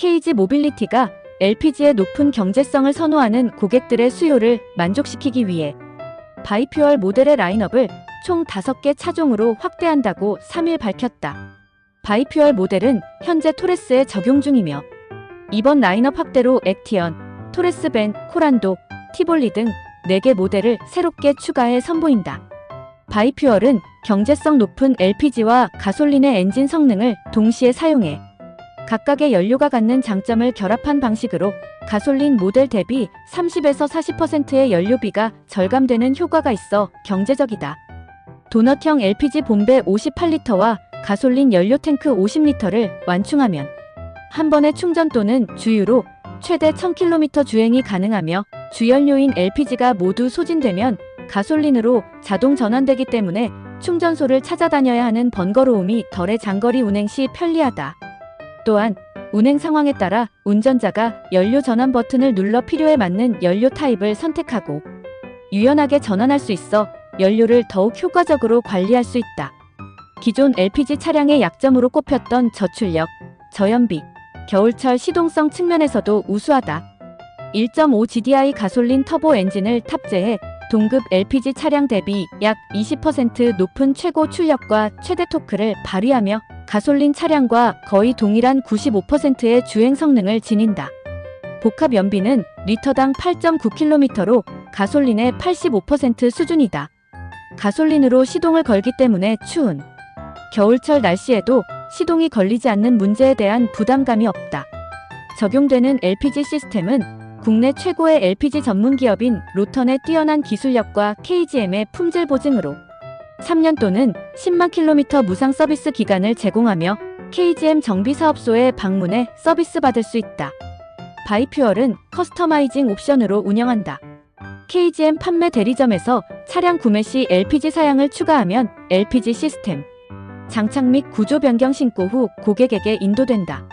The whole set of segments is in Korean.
KG 모빌리티가 LPG의 높은 경제성을 선호하는 고객들의 수요를 만족시키기 위해 바이퓨얼 모델의 라인업을 총 5개 차종으로 확대한다고 3일 밝혔다. 바이퓨얼 모델은 현재 토레스에 적용 중이며 이번 라인업 확대로 액티언, 토레스벤, 코란도, 티볼리 등 4개 모델을 새롭게 추가해 선보인다. 바이퓨얼은 경제성 높은 LPG와 가솔린의 엔진 성능을 동시에 사용해 각각의 연료가 갖는 장점을 결합한 방식으로 가솔린 모델 대비 30에서 40%의 연료비가 절감되는 효과가 있어 경제적이다. 도넛형 LPG 본배 58리터와 가솔린 연료 탱크 50리터를 완충하면 한 번의 충전 또는 주유로 최대 1000km 주행이 가능하며 주연료인 LPG가 모두 소진되면 가솔린으로 자동 전환되기 때문에 충전소를 찾아다녀야 하는 번거로움이 덜해 장거리 운행 시 편리하다. 또한 운행 상황에 따라 운전자가 연료 전환 버튼을 눌러 필요에 맞는 연료 타입을 선택하고 유연하게 전환할 수 있어 연료를 더욱 효과적으로 관리할 수 있다. 기존 LPG 차량의 약점으로 꼽혔던 저출력, 저연비, 겨울철 시동성 측면에서도 우수하다. 1.5 GDI 가솔린 터보 엔진을 탑재해 동급 LPG 차량 대비 약 20% 높은 최고 출력과 최대 토크를 발휘하며 가솔린 차량과 거의 동일한 95%의 주행 성능을 지닌다. 복합 연비는 리터당 8.9km로 가솔린의 85% 수준이다. 가솔린으로 시동을 걸기 때문에 추운 겨울철 날씨에도 시동이 걸리지 않는 문제에 대한 부담감이 없다. 적용되는 LPG 시스템은 국내 최고의 LPG 전문 기업인 로턴의 뛰어난 기술력과 KGM의 품질 보증으로 3년 또는 10만 킬로미터 무상 서비스 기간을 제공하며 KGM 정비사업소에 방문해 서비스 받을 수 있다. 바이퓨얼은 커스터마이징 옵션으로 운영한다. KGM 판매 대리점에서 차량 구매 시 LPG 사양을 추가하면 LPG 시스템, 장착 및 구조 변경 신고 후 고객에게 인도된다.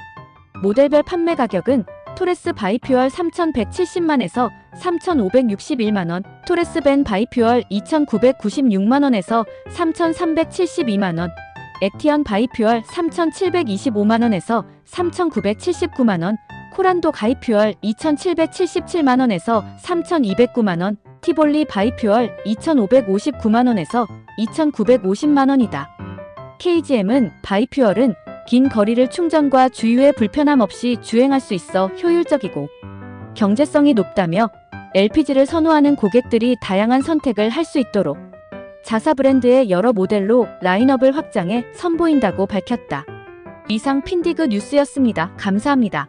모델별 판매 가격은 토레스 바이퓨얼 3,170만에서 3,561만원, 토레스 벤 바이퓨얼 2,996만원에서 3,372만원, 액티언 바이퓨얼 3,725만원에서 3,979만원, 코란도 가이퓨얼 2,777만원에서 3,209만원, 티볼리 바이퓨얼 2,559만원에서 2,950만원이다. KGM은 바이퓨얼은 긴 거리를 충전과 주유에 불편함 없이 주행할 수 있어 효율적이고 경제성이 높다며 LPG를 선호하는 고객들이 다양한 선택을 할 수 있도록 자사 브랜드의 여러 모델로 라인업을 확장해 선보인다고 밝혔다. 이상 핀디그 뉴스였습니다. 감사합니다.